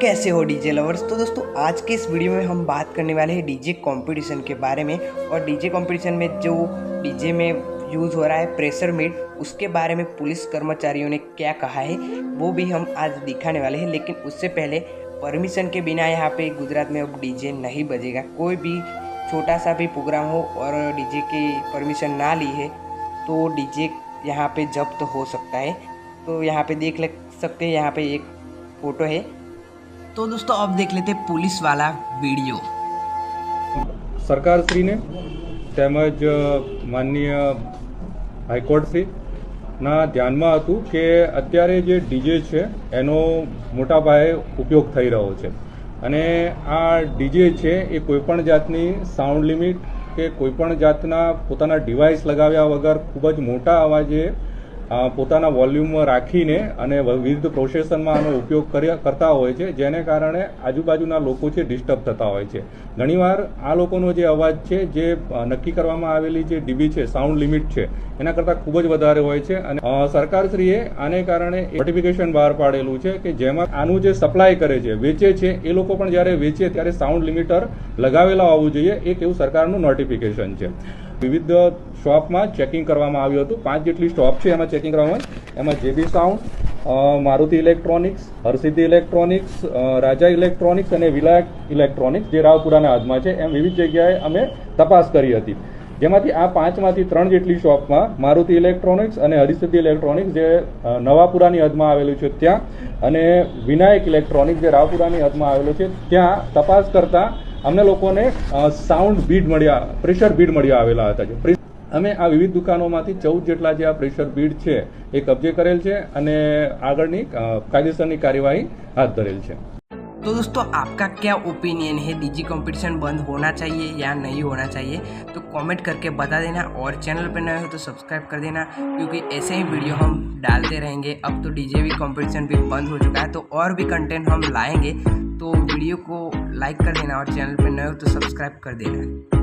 कैसे हो DJ lovers? तो दोस्तों, आज के इस वीडियो में हम बात करने वाले हैं डीजे कंपटीशन के बारे में। और डीजे कंपटीशन में जो डीजे में यूज़ हो रहा है प्रेशर मीट उसके बारे में पुलिस कर्मचारियों ने क्या कहा है, वो भी हम आज दिखाने वाले हैं। लेकिन उससे पहले परमिशन के बिना यहाँ पे गुजरात में अब डीजे नहीं बजेगा। कोई भी छोटा सा भी प्रोग्राम हो और डीजे की परमिशन ना ली है तो डीजे यहाँ पे जब्त हो सकता है। तो यहाँ पे देख सकते हैं, यहाँ पे एक फ़ोटो है। तो दोस्तों अब देख लेते हैं पुलिस वाला वीडियो સરકારશ્રીને તેમજ માનનીય હાઈકોર્ટશ્રી ના ધ્યાનમાં હતું કે અત્યારે જે ડીજે છે એનો મોટા પાયે ઉપયોગ થઈ રહ્યો છે અને આ ડીજે છે એ કોઈપણ જાતની સાઉન્ડ લિમિટ કે કોઈપણ જાતના પોતાના ડિવાઇસ લગાવ્યા વગર ખૂબ જ મોટા અવાજે અ, પોતાના વોલ્યુમમાં રાખીને અને વિવિધ પ્રોસેસનમાં આનો ઉપયોગ કરતા હોય છે, જેને કારણે આજુબાજુના લોકો છે ડિસ્ટર્બ થતા હોય છે. ઘણીવાર આ લોકોનો જે અવાજ છે, જે નક્કી કરવામાં આવેલી જે ડીબી છે, સાઉન્ડ લિમિટ છે, એના કરતાં ખૂબ જ વધારે હોય છે અને સરકારશ્રીએ આને કારણે નોટિફિકેશન બહાર પાડેલું છે કે જેમાં આનું જે સપ્લાય કરે છે, વેચે છે, એ લોકો પણ જ્યારે વેચે ત્યારે સાઉન્ડ લિમિટર લગાવેલા હોવું જોઈએ, એક એવું સરકારનું નોટિફિકેશન છે. વિવિધ શોપમાં ચેકિંગ કરવામાં આવ્યું હતું પાંચ જેટલી શોપ છે એમાં ચેકિંગ કરવામાં. એમાં JB sound Maruti electronics Harsiddhi electronics Raja electronics અને વિલાયક ઇલેક્ટ્રોનિક્સ જે રાવપુરાના હાથમાં છે, એમ વિવિધ જગ્યાએ અમે તપાસ કરી હતી જેમાંથી આ પાંચમાંથી ત્રણ જેટલી શોપમાં મારુતિ ઇલેક્ટ્રોનિક્સ અને હરિસિદ્ધિ ઇલેક્ટ્રોનિક્સ જે નવાપુરાની હદમાં આવેલું છે ત્યાં અને વિનાયક ઇલેક્ટ્રોનિક્સ જે રાવપુરાની હદમાં આવેલું છે, ત્યાં તપાસ કરતા અમને લોકોને સાઉન્ડ બીડ મળ્યા પ્રેશર બીડ મળ્યા આવેલા હતા જે પ્રે- અમે આ વિવિધ દુકાનોમાંથી ચૌદ જેટલા જે આ પ્રેશર બીડ છે એ કબજે કરેલ છે અને આગળની અ, કાયદેસરની કાર્યવાહી હાથ ધરેલ છે तो दोस्तों आपका क्या ओपिनियन है डीजे कंपटीशन बंद होना चाहिए या नहीं होना चाहिए तो कमेंट करके बता देना और चैनल पर नए हो तो सब्सक्राइब कर देना क्योंकि ऐसे ही वीडियो हम डालते रहेंगे अब तो डीजे भी कंपटीशन भी बंद हो चुका है तो और भी कंटेंट हम लाएंगे तो वीडियो को लाइक कर देना और चैनल पर नए हो तो सब्सक्राइब कर देना